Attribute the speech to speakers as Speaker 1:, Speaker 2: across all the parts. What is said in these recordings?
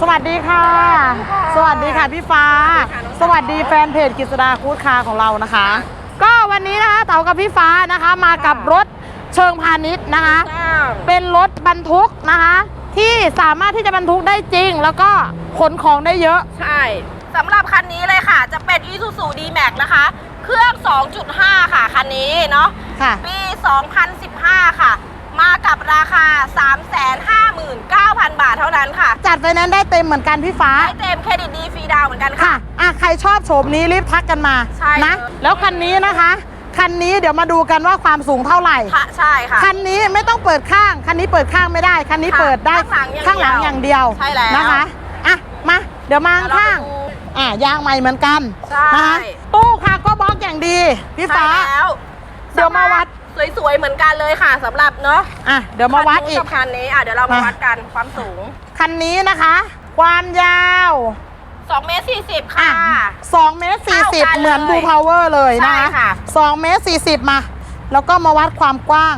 Speaker 1: สวัสดีค่ะ สวัสดีค่ะพี่ฟ้า สวัสดีแฟนเพจกิษดาคูดคาของเรานะคะ ก็วันนี้นะคะเต๋ากับพี่ฟ้านะคะมากับรถเชิงพาณิชย์นะคะ เป็นรถบรรทุกนะคะ ที่สามารถที่จะบรรทุกได้จริง แล้วก็ขนของได้เยอะ
Speaker 2: ใช่สำหรับคันนี้เลยค่ะ จะเป็น Isuzu D-Max นะคะ เครื่อง 2.5 ค่ะ คันนี้เนาะ
Speaker 1: ค่ะ
Speaker 2: ปี 2015 ค่ะ มากับราคา359,000บาทเท่านั้นค่ะ
Speaker 1: จัดไฟแนนซ์ได้เต็มเหมือนกันพี่ฟ้า
Speaker 2: ให้เต็มเครดิตดีฟรีดาวน์เหมือนกัน
Speaker 1: ค่ะ
Speaker 2: ค่ะ
Speaker 1: อะใครชอบโฉมนี้รีบทักกันมา
Speaker 2: ใช่
Speaker 1: นะ
Speaker 2: เลย
Speaker 1: แล้วคันนี้นะคะ คันนี้เดี๋ยวมาดูกันว่าความสูงเท่าไหร่
Speaker 2: ค่ะใช่ค่ะ
Speaker 1: คันนี้ไม่ต้องเปิดข้าง คันนี้เปิดข้างไม่ได้ คันนี้
Speaker 2: ค่ะ
Speaker 1: เปิดได้
Speaker 2: ข้างหลังอย่างเดียว
Speaker 1: ข้างหลังอย่างเดียว
Speaker 2: ใช่แล้ว
Speaker 1: นะคะ อะ มา เดี๋ยวมา
Speaker 2: เดี๋ยวเรา
Speaker 1: ข้าง
Speaker 2: ไปดู
Speaker 1: อะยางใหม่เหมือนกัน
Speaker 2: ใช่
Speaker 1: นะคะตู้คาร์ก็บล็อกอย่างดี พี่
Speaker 2: ใช่
Speaker 1: ฟ้า
Speaker 2: แล้ว
Speaker 1: เดี๋ยวมาวัด
Speaker 2: สวยๆเหมือนกันเลยค่ะสำหรับเนาะ
Speaker 1: อะเดี๋ยวมาวัด
Speaker 2: คัน
Speaker 1: อี
Speaker 2: นู้น
Speaker 1: ก
Speaker 2: กับคันนี้อะเดี๋ยวเรามา
Speaker 1: มา
Speaker 2: วัดกันความสูง
Speaker 1: คันนี้นะคะ ความยาว
Speaker 2: 2เมตร40
Speaker 1: อะ
Speaker 2: ค่ะ
Speaker 1: 2เมตร
Speaker 2: เท่ากัน
Speaker 1: 40เหมือน
Speaker 2: เลย
Speaker 1: บูพาวเวอร์เลยนะคะ
Speaker 2: ใช่ค่ะ
Speaker 1: 2เมตร40 มา แล้วก็มาวัดความกว้าง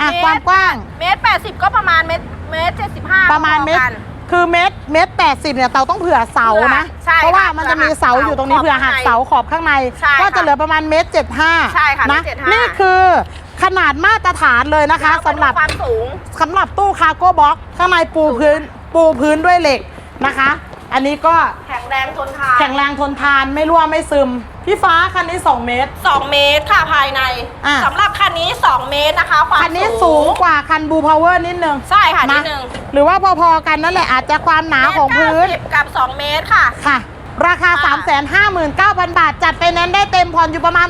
Speaker 1: อะ ความกว้าง
Speaker 2: เมตร80 ก็ประมาณเมตรเมตร75
Speaker 1: ประมาณเมตร
Speaker 2: พอกัน
Speaker 1: คือเมตรเมตรแปดสิบเนี่ยเราต้องเผื่อเสานะ
Speaker 2: ใช่
Speaker 1: เพราะว่า
Speaker 2: ค่ะ
Speaker 1: มันจะมีเสาอยู่ตรงนี้
Speaker 2: เผื่
Speaker 1: เผื่อ
Speaker 2: อหั
Speaker 1: หัก
Speaker 2: ก
Speaker 1: เสาขอบข้างใน
Speaker 2: ใช่
Speaker 1: ก็จะ
Speaker 2: ค่ะ
Speaker 1: เหลือประมาณเมตรเจ็ดห้า
Speaker 2: ใช่ค่ะ
Speaker 1: นะ
Speaker 2: เมตร75
Speaker 1: นี่คือ ขนาดมาตรฐานเลยนะคะ
Speaker 2: แล้ว
Speaker 1: สำหรับ
Speaker 2: ความสูง
Speaker 1: สำหรับตู้คาร์โก้บ็อกข้างในปูพื้นปูพื้นด้วยเหล็กนะคะ อันนี้ก็
Speaker 2: แข็งแรงทนทาน
Speaker 1: แข็งแรงทนทานไม่รั่วไม่ซึม พี่ฟ้าคันนี้ 2 เมตร
Speaker 2: 2 เมตรค่ะภายใน
Speaker 1: อะ
Speaker 2: สำหรับคันนี้ 2 เมตรนะคะความ
Speaker 1: คันนี้สูงกว่าคันบูพาวเวอร์นิดนึง
Speaker 2: ใช่ค่ะนิด
Speaker 1: นะ
Speaker 2: นึง
Speaker 1: หรือว่าพอๆกันนั่นแหละอาจจะความหนาของพื้น
Speaker 2: เมตร90กับ 2 เมตรค่ะ
Speaker 1: ค่ะ ราคา
Speaker 2: ค่ะ
Speaker 1: 359,000 บาท จัดไปแนนซ์ได้เต็มผ่อนอยู่ประมาณ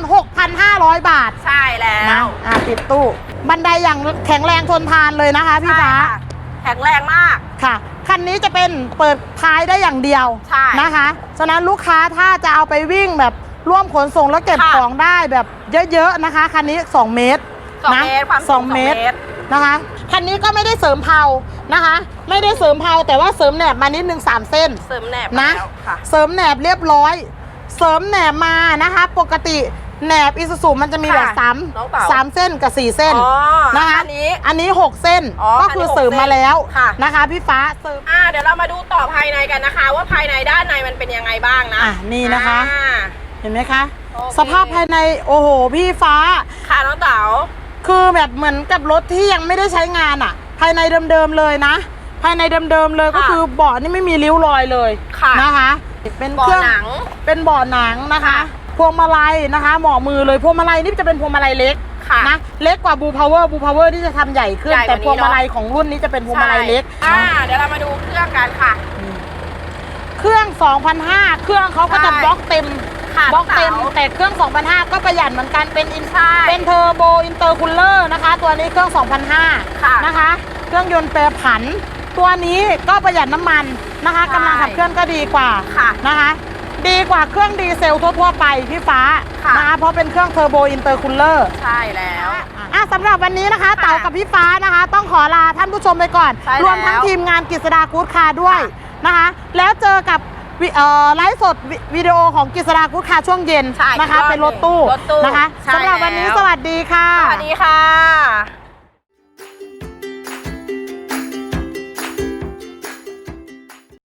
Speaker 1: 6,500 บาท
Speaker 2: ใช่แล้
Speaker 1: นะ
Speaker 2: ว
Speaker 1: อะติดตู้ บันไดอย่างแข็งแรงทนทานเลยนะคะพี่
Speaker 2: ใช่
Speaker 1: ฟ้า
Speaker 2: ค่ะแข็งแรงมาก
Speaker 1: ค่ะ คันนี้จะเป็นเปิดท้ายได้อย่างเดียว
Speaker 2: ใช่
Speaker 1: นะคะ ฉะนั้นลูกค้าถ้าจะเอาไปวิ่งแบบร่วมขนส่งแล้วเก็บ
Speaker 2: ค่ะ
Speaker 1: ของได้แบบเยอะๆนะคะ คันนี้ 2 เมตร
Speaker 2: สอง
Speaker 1: นะ
Speaker 2: เมตรความ
Speaker 1: ส
Speaker 2: สู
Speaker 1: อง
Speaker 2: ง
Speaker 1: เมตร
Speaker 2: สองเมตร
Speaker 1: นะคะ คันนี้ก็ไม่ได้เสริมเพา นะคะ ไม่ได้เสริมเพาแต่ว่าเสริมแหนบมานิดนึงสามเส้น
Speaker 2: เสริมแหนบ
Speaker 1: นะ
Speaker 2: แล้วค่ะ
Speaker 1: เสริมแหนบเรียบร้อย เสริมแหนบมานะคะ ปกติแหนบอิซูซูมันจะมีแบบ
Speaker 2: ค่ะ
Speaker 1: สาม
Speaker 2: น้องเต๋า
Speaker 1: สามเส้นกับสี่เส้น
Speaker 2: อ๋อ
Speaker 1: นะคะ
Speaker 2: อันนี้
Speaker 1: อันนี้หกเส้น
Speaker 2: อ๋อ
Speaker 1: ก็คือ
Speaker 2: อันนี้หก
Speaker 1: เสริมมาแล้ว
Speaker 2: ค่ะ
Speaker 1: นะคะ พี่ฟ้าเสริม
Speaker 2: อ่าเดี๋ยวเรามาดูต่อภายในกันนะคะ ว่าภายในด้านในมันเป็นยังไงบ้างนะ
Speaker 1: อะนี่นะคะ
Speaker 2: อ่า
Speaker 1: เห็นไหมคะ
Speaker 2: โอเค
Speaker 1: สภาพภายในโอ้โหพี่ฟ้า
Speaker 2: ค่ะน้องเต๋า
Speaker 1: คือแบบเหมือนกับรถที่ยังไม่ได้ใช้งานอะ ภายในเดิมๆเลยนะ ภายในเดิมๆเลยก็
Speaker 2: ค่ะ
Speaker 1: คือเบาะนี่ไม่มีริ้วรอยเลย
Speaker 2: ค่ะ
Speaker 1: นะคะ เป็น
Speaker 2: เบาะ
Speaker 1: เครื่อง
Speaker 2: หนัง
Speaker 1: เป็นเบาะหนังนะคะ
Speaker 2: ค่ะ
Speaker 1: พวงมาลัยนะคะเหมาะมือเลยพวงมาลัยนี่จะเป็นพวงมาลัยเล็ก
Speaker 2: ค่ะ
Speaker 1: นะเล็กกว่าบูพาวเวอร์บูพาวเวอร์ที่จะทำใหญ่ขึ้น
Speaker 2: ใหญ่กว่า
Speaker 1: แต่พวงมาลัย
Speaker 2: นี้เนอะ
Speaker 1: ของรุ่นนี้จะเป็นพวงมาลัยเล็ก
Speaker 2: ใช่อ่า
Speaker 1: เนาะ
Speaker 2: เดี๋ยวเรามาดูเครื่องกันค่ะ
Speaker 1: เครื่อง2,500เครื่องเขาก็จะ
Speaker 2: ใช่
Speaker 1: บล็อกเต็ม
Speaker 2: ค่ะ
Speaker 1: บล็อกเต็ม
Speaker 2: น้องเต๋า
Speaker 1: แต่เครื่อง2,500ก็ประหยัดเหมือนกันเป็นอิน
Speaker 2: ใช่
Speaker 1: เป็นเทอร์โบอินเตอร์คูลเลอร์นะคะ ตัวนี้เครื่อง2,500
Speaker 2: ค่ะ
Speaker 1: นะคะ เครื่องยนต์แปรผัน ตัวนี้ก็ประหยัดน้ำมันนะคะ
Speaker 2: ใช่
Speaker 1: กำลังขับเคลื่อนก็ดีกว่า
Speaker 2: ค่ะ
Speaker 1: นะคะ ดีกว่าเครื่องดีเซลทั่วๆไปพี่ฟ้า
Speaker 2: ค่ะ
Speaker 1: นะคะเพราะเป็นเครื่องเทอร์โบอินเตอร์คูลเลอร์
Speaker 2: ใช่แล้ว
Speaker 1: อะสำหรับวันนี้นะคะ
Speaker 2: ค่ะ
Speaker 1: เต๋ากับพี่ฟ้านะคะ ต้องขอลาท่านผู้ชมไปก่อน
Speaker 2: ใช่
Speaker 1: รวมทั้ง
Speaker 2: แล้ว
Speaker 1: ทีมงานกฤษดากู๊ดคาร์ด้วย
Speaker 2: ค่ะ
Speaker 1: นะคะ แล้วเจอกับวิเอ่อไลฟ์สดวิวิดีโอของกฤษดากู๊ดคาร์ช่วงเย็น
Speaker 2: ใช่
Speaker 1: นะคะ
Speaker 2: อีกรอบ
Speaker 1: เป็นรถตู้
Speaker 2: หนึ่งรถตู้
Speaker 1: นะคะ
Speaker 2: ใช่
Speaker 1: สำหรับวันนี้
Speaker 2: แล้ว
Speaker 1: สวัสดีค่ะ
Speaker 2: สวัสดีค่ะ